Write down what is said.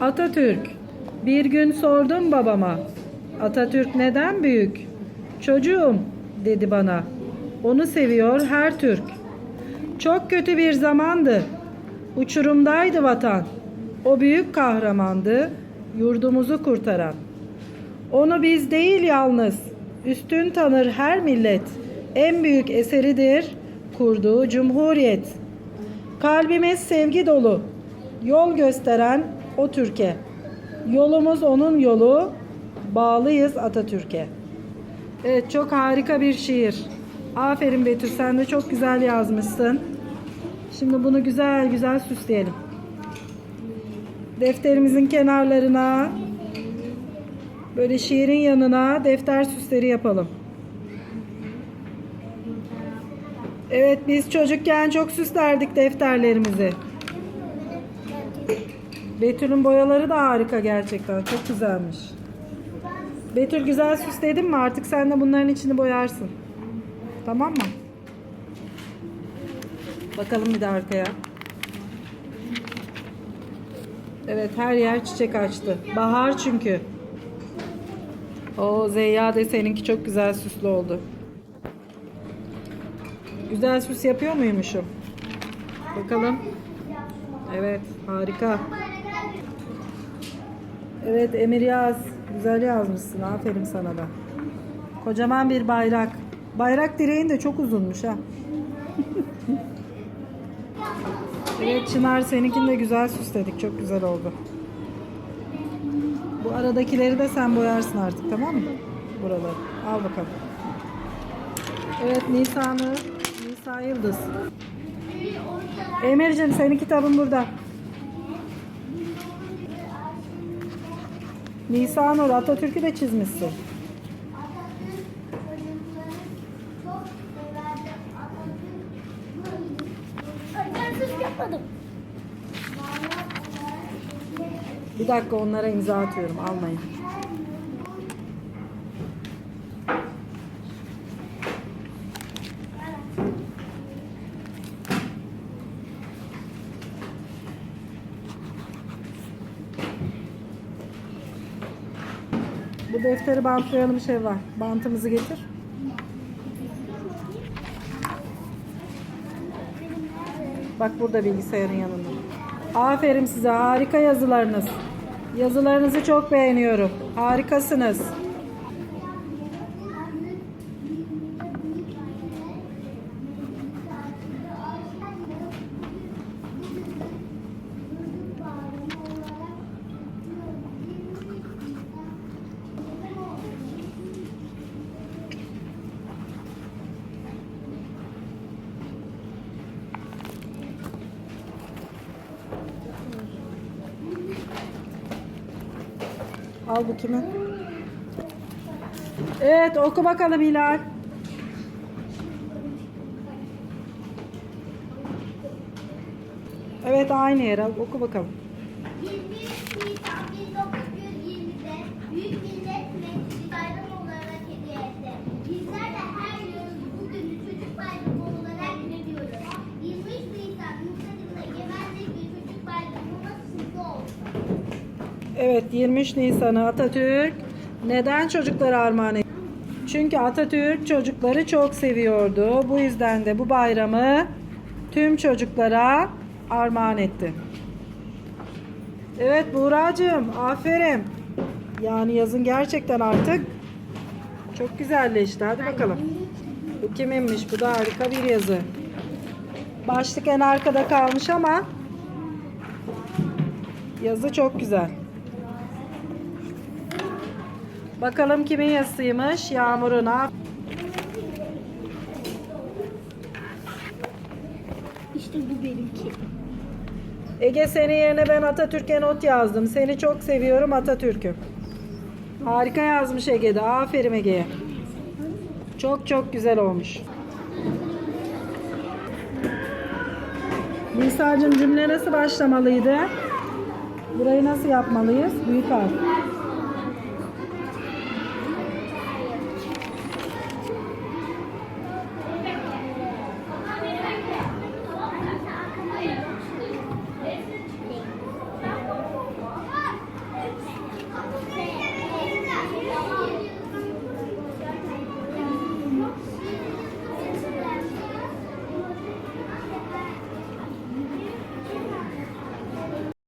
Atatürk. Bir gün sordum babama. Atatürk neden büyük? Çocuğum dedi bana. Onu seviyor her Türk. Çok kötü bir zamandı. Uçurumdaydı vatan. O büyük kahramandı. Yurdumuzu kurtaran. Onu biz değil yalnız. Üstün tanır her millet. En büyük eseridir kurduğu cumhuriyet. Kalbimiz sevgi dolu. Yol gösteren o Türkiye. Yolumuz onun yolu. Bağlıyız Atatürk'e. Evet çok harika bir şiir. Aferin Betül sen de çok güzel yazmışsın. Şimdi bunu güzel güzel süsleyelim. Defterimizin kenarlarına böyle şiirin yanına defter süsleri yapalım. Evet biz çocukken çok süslerdik defterlerimizi. Betül'ün boyaları da harika gerçekten. Çok güzelmiş. Betül güzel süsledin mi? Artık sen de bunların içini boyarsın. Tamam mı? Bakalım bir de arkaya. Evet her yer çiçek açtı. Bahar çünkü. O Zeyya de seninki çok güzel süslü oldu. Güzel süs yapıyor muymuşum? Bakalım. Evet harika. Evet Emir yaz. Güzel yazmışsın. Aferin sana da. Kocaman bir bayrak. Bayrak direğin de çok uzunmuş ha. evet Çınar seninkini de güzel süsledik. Çok güzel oldu. Bu aradakileri de sen boyarsın artık tamam mı? Buraları. Al bakalım. Evet Nisan'ı. Nisa Yıldız. Emir'cim senin kitabın burada. Nisa Nur Atatürk'ü de çizmişsin. Bir dakika onlara imza atıyorum. Almayın. Bu defteri bantlayalım şey var. Bantımızı getir. Bak burada bilgisayarın yanında. Aferin size. Harika yazılarınız. Yazılarınızı çok beğeniyorum. Harikasınız. Al bu kimin? Evet oku bakalım Hilal. Evet aynı yer al. Oku bakalım. 23 Nisan 1920'de Büyük Millet Meclisi bayram olarak hediye etti. Bizler de her yıl bu günü çocuk bayramı olarak biliyoruz. 23 Nisan Yurtadım'da gemenlik bir çocuk bayramı nasıl olsun? Evet 23 Nisan'ı Atatürk neden çocuklara armağan etti? Çünkü Atatürk çocukları çok seviyordu. Bu yüzden de bu bayramı tüm çocuklara armağan etti. Evet Buğra'cığım aferin. Yani yazın gerçekten artık çok güzelleşti. Hadi bakalım. Bu kiminmiş? Bu da harika bir yazı. Başlık en arkada kalmış ama yazı çok güzel. Bakalım kimin yazısıymış? Yağmur'una. İşte bu benimki. Ege senin yerine ben Atatürk'e not yazdım. Seni çok seviyorum Atatürk'üm. Harika yazmış Ege'de. Aferin Ege'ye. Çok çok güzel olmuş. Nisa'cığım cümle nasıl başlamalıydı? Burayı nasıl yapmalıyız? Büyük harf.